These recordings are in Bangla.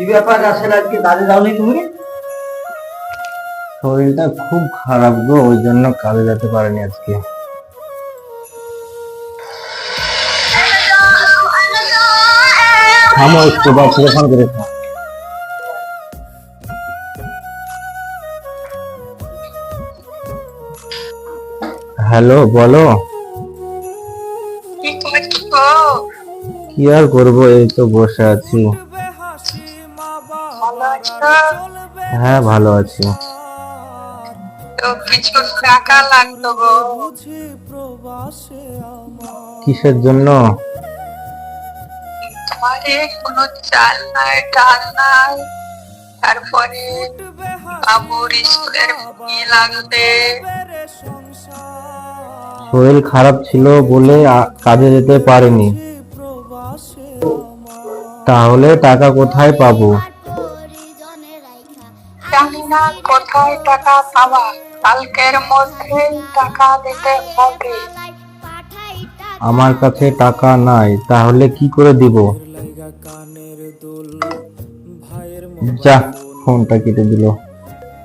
কি ব্যাপার আসলে আজকে কাজে যাওনি তুমি? শরীরটা খুব খারাপ গো ওই জন্য কাজে যেতে পারিনি আজকে। থামো একটু বা ফোন করে হ্যালো বলো। কি আর করব এই তো বসে আছো। হ্যাঁ ভালো আছি। তো কিছু টাকা লাগতো গো। কিসের জন্য? তোমারে কোনো চাল নাই ডাল নাই। তারপরে বাবুর স্কুলের ফি লাগবে। শরীর খারাপ ছিল বলে কাজে যেতে পারিনি। তাহলে টাকা কোথায় পাবো? জানি না কোথায় টাকা পাবা কালকের মধ্যে টাকা দিতে হবে। আমার কাছে টাকা নাই তাহলে কি করে দিব? যা ফোনটা কেটে দিল।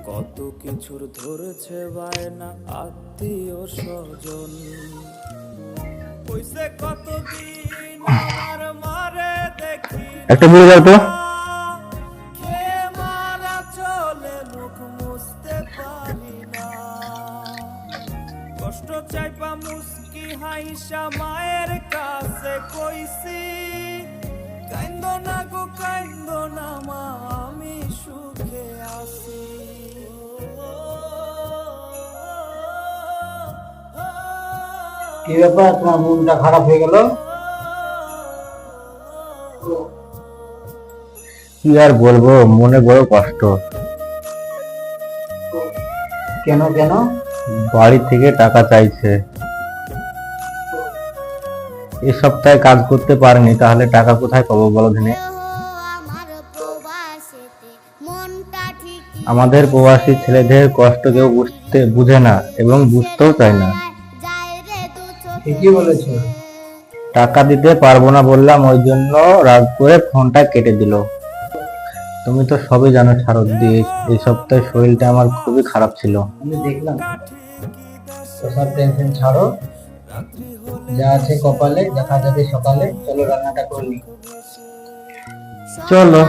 কত কিছুর ধরেছে বায়না আত্মীয় স্বজন। কইছে কতদিন আর মারে দেখি একটা বুড়ে যাও কষ্ট চাইপা মুস্কি হাইসা মায়ের কাছে কইছি, কাইন্দ না গো, কাইন্দ না মা, আমি সুখে আছি। কি ব্যাপার? তোমার মনটা খারাপ হয়ে গেল? কি আর বলব? মনে বড় কষ্ট। কেন কেন? বাড়ি থেকে টাকা চাইছে। এ সপ্তাহে কাজ করতে পারিনি তাহলে টাকা কোথায় পাবো বলো দিনে আমাদের প্রবাসী ছেলেদের কষ্ট কেউ বুঝতে বুঝে না এবং বুঝতেও চায় না। ঠিকই বলেছ। টাকা দিতে পারব না বললাম ওই জন্য রাগ করে ফোনটা কেটে দিল। তুমি তো সবই জানো শারদ দিয়ে এই সপ্তাহে শরীরটা আমার খুবই খারাপ ছিল। আমি দেখলাম। সব টেনশন ছাড়ো। যা আছে কপালে দেখা যাবে সকালে। চলো রান্নাটা করলি চলো।